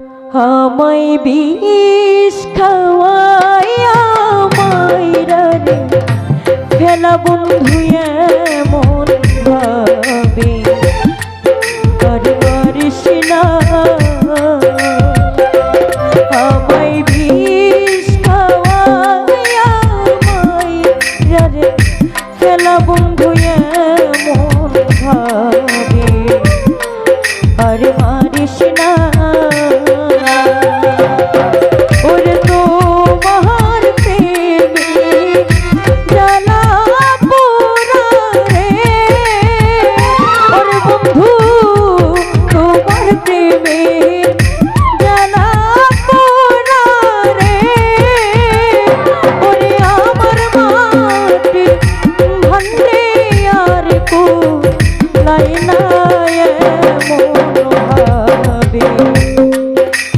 আমায় বিষ খাওয়াই আমায় রানে। ফেলা বন্ধু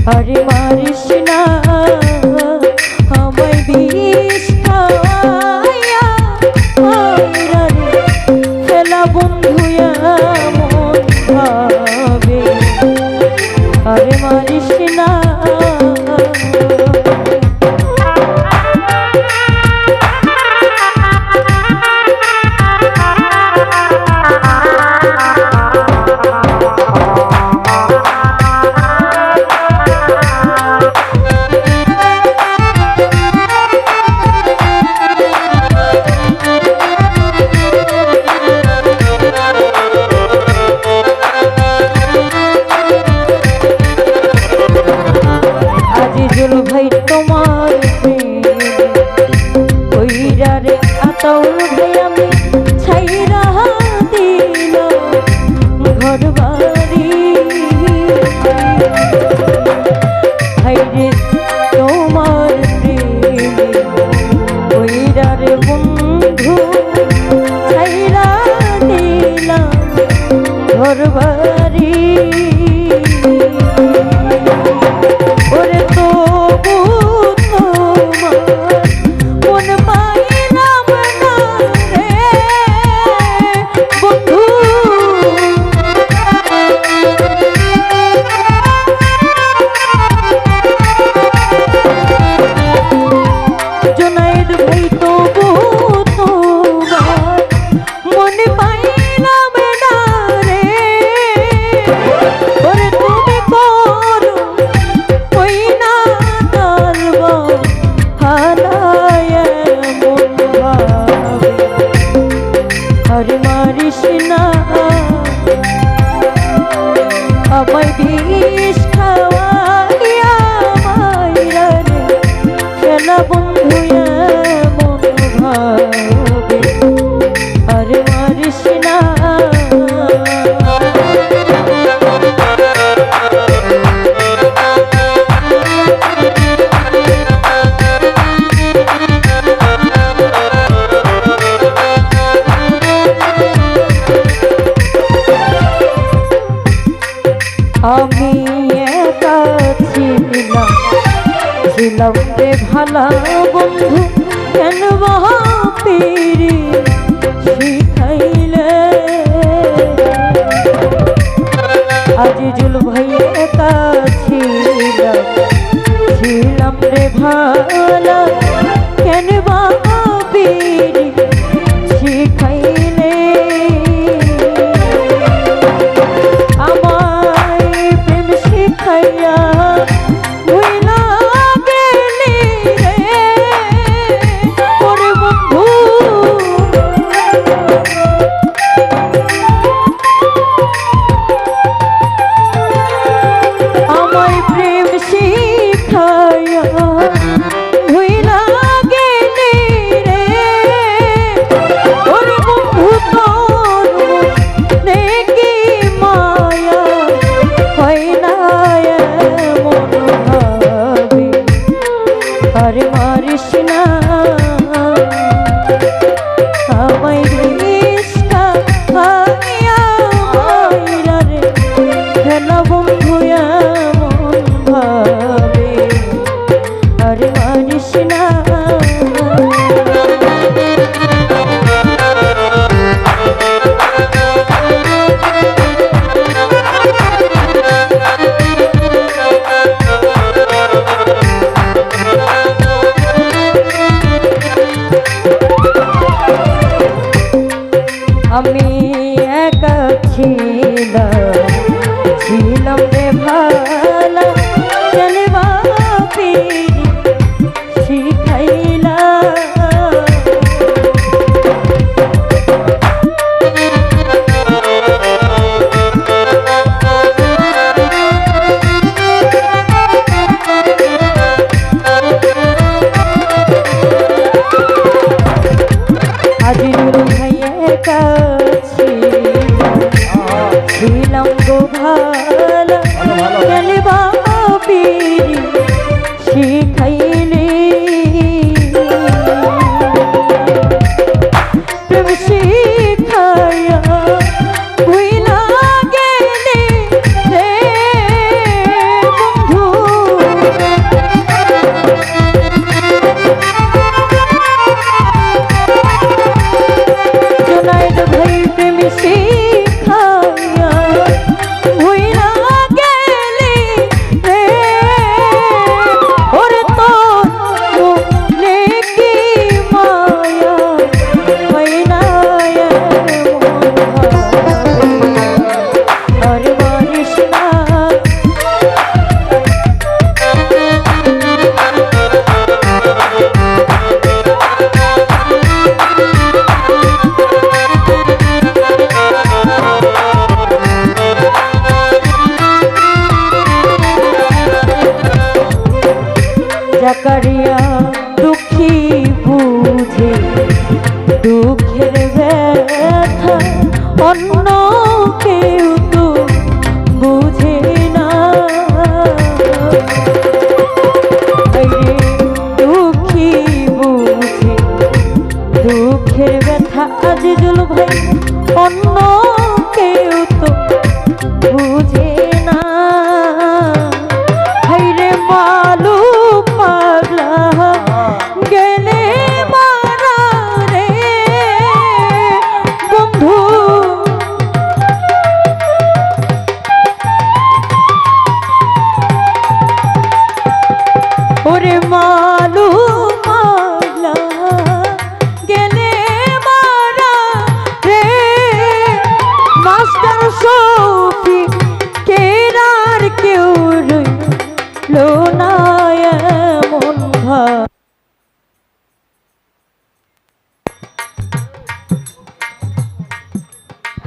আরে মারিস না আমায় বিষ খাইয়া খেলা বন্ধু মন আরে মারিস না দিলাম রে ভালা বন্ধু, কেন বাহাপিরি শিখাইলে? আজিজুল ভাইয়ের কাছিলাম ছিলাম রে ভালা, কেন বাহাপিরি খাইয়া see. ফিরি জাকারিয়া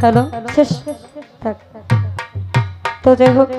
হ্যালো শেষ। তো যাই হোক